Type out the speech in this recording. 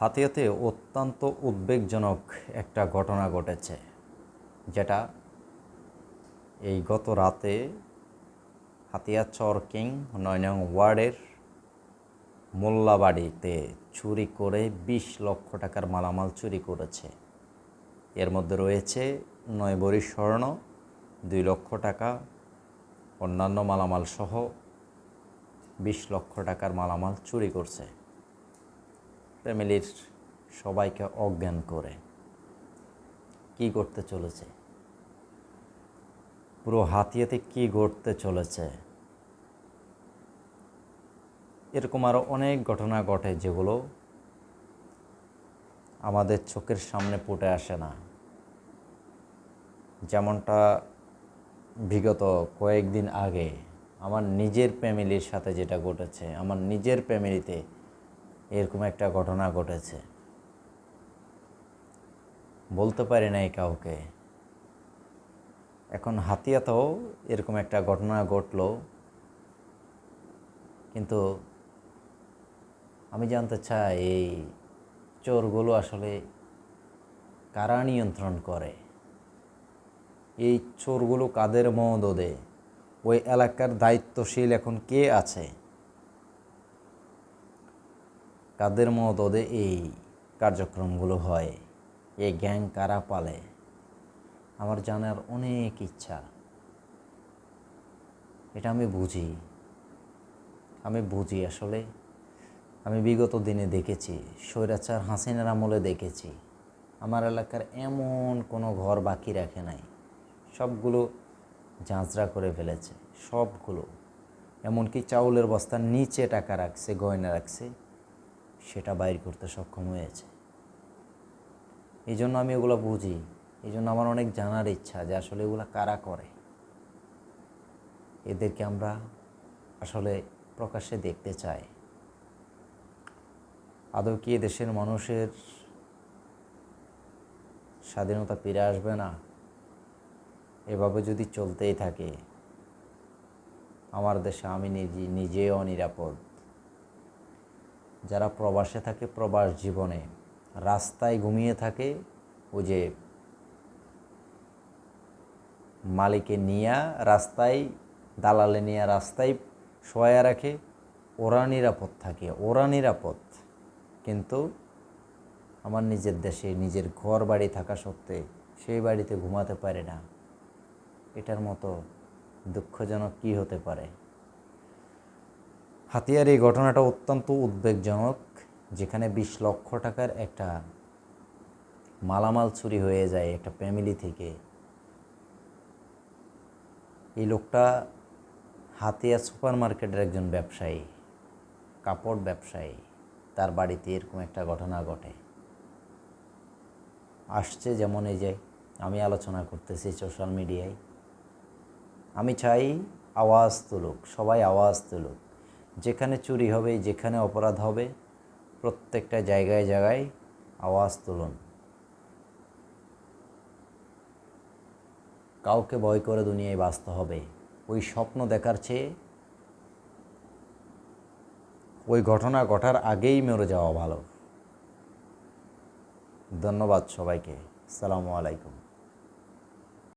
হাতিয়াতে অত্যন্ত উদ্বেগজনক একটা ঘটনা ঘটেছে, যেটা এই গত রাতে হাতিয়া চর কিং নয় নং ওয়ার্ডের মোল্লাবাড়িতে চুরি করে বিশ লক্ষ টাকার মালামাল চুরি করেছে। এর মধ্যে রয়েছে নয় বড়ি স্বর্ণ, দুই লক্ষ টাকা, অন্যান্য মালামাল সহ বিশ লক্ষ টাকার মালামাল চুরি করছে। ফ্যামিলির সবাইকে অজ্ঞান করে। কি করতে চলেছে? পুরো হাতিয়াতে কি ঘটতে চলেছে? এরকম আরও অনেক ঘটনা ঘটে যেগুলো আমাদের চোখের সামনে ফুটে আসে না। যেমনটা বিগত কয়েকদিন আগে আমার নিজের ফ্যামিলির সাথে যেটা ঘটেছে, আমার নিজের ফ্যামিলিতে এরকম একটা ঘটনা ঘটেছে। বলতে পারি নাই কাউকে। এখন হাতিয়াতেও এরকম একটা ঘটনা ঘটলো। কিন্তু আমি জানতে চাই, এই চোরগুলো আসলে কারা নিয়ন্ত্রণ করে? এই চোরগুলো কাদের মদদে? ওই এলাকার দায়িত্বশীল এখন কে আছে? কাদের মদদে এই কার্যক্রমগুলো হয়? এই গ্যাং কারা পালে? আমার জানার অনেক ইচ্ছা। এটা আমি বুঝি। আমি বুঝি আসলে। আমি বিগত দিনে দেখেছি, স্বৈরাচার হাসিনার আমলে দেখেছি। আমার এলাকার এমন কোনো ঘর বাকি রাখে নাই। সবগুলো ঝাঁঝরা করে ফেলেছে, সবগুলো। এমনকি চাউলের বস্তার নিচে টাকা রাখছে, গয়না রাখছে। সেটা বাইর করতে সক্ষম হয়েছে। এই জন্য আমি ওগুলো বুঝি। এই জন্য আমার অনেক জানার ইচ্ছা যে আসলে এগুলো কারা করে? এদেরকে আমরা আসলে প্রকাশ্যে দেখতে চাই। আদৌ কি দেশের মানুষের স্বাধীনতা ফিরে আসবে না? এভাবে যদি চলতেই থাকে, আমার দেশে আমি নিজে নিজেও নিরাপদ। যারা প্রবাসে থাকে প্রবাস জীবনে, রাস্তায় ঘুমিয়ে থাকে ওই যে মালিকে নিয়া রাস্তায়, দালালে নিয়ে রাস্তায় শোয়া রাখে, ওরা নিরাপদ থাকে, ওরা নিরাপদ। কিন্তু আমার নিজের দেশে নিজের ঘর বাড়ি থাকা সত্ত্বে সেই বাড়িতে ঘুমাতে পারে না। এটার মতো দুঃখজনক কি হতে পারে? হাতিয়ার এই ঘটনাটা অত্যন্ত উদ্বেগজনক, যেখানে বিশ লক্ষ টাকার একটা মালামাল চুরি হয়ে যায় একটা ফ্যামিলি থেকে। এই লোকটা হাতিয়া সুপার মার্কেটের একজন ব্যবসায়ী, কাপড় ব্যবসায়ী। তার বাড়িতে এরকম একটা ঘটনা ঘটে। আসছে যেমন এই যে, আমি আলোচনা করতেছি সোশ্যাল মিডিয়ায়। আমি চাই আওয়াজ তুলুক, সবাই আওয়াজ তুলুক। যেখানে চুরি হবে, যেখানে অপরাধ হবে, প্রত্যেকটা জায়গায় জায়গায় আওয়াজ তুলুন। কাউকে ভয় করে দুনিয়ায় বাঁচতে হবে। ওই স্বপ্ন দেখার চেয়ে ওই ঘটনা ঘটার আগেই মরে যাওয়া ভালো। ধন্যবাদ সবাইকে। আসসালামু আলাইকুম।